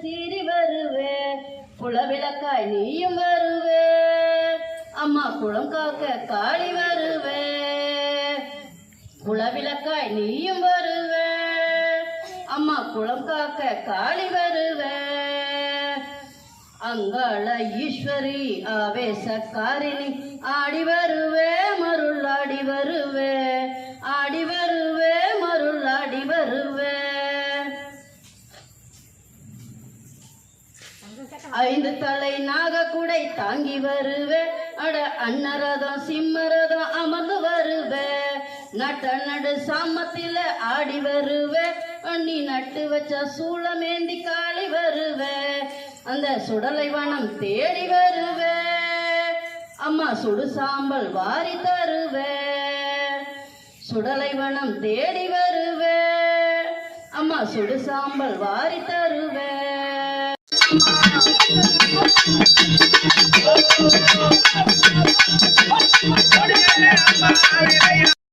சீறி வருவே. குலவிளக்காய் நீயும் வருவே. அம்மா குளம் காக்க காளி வருவே. குலவிளக்காய் நீயும் வருவே. அம்மா குளம் காக்க காளி வருவே. அங்காள ஈஸ்வரி ஆவேசக்காரிணி ஆடி வருவே மருள் ஆடி வருவே. ஆடி வருவே ஐந்து தலை நாகக்குடை தாங்கி வருவே. அட அன்னரதம் சிம்மரதம் அமர்ந்து வருவே. நட்ட நடு சாமத்தில ஆடி வருவே. அண்ணி நட்டு வச்ச சூளமேந்தி காளி வருவே. அந்த சுடலை வனம் தேடி வருவே. அம்மா சுடு சாம்பல் வாரி தருவே. சுடலை வனம் தேடி வருவே. அம்மா சுடு சாம்பல் வாரி தருவே. Thank you.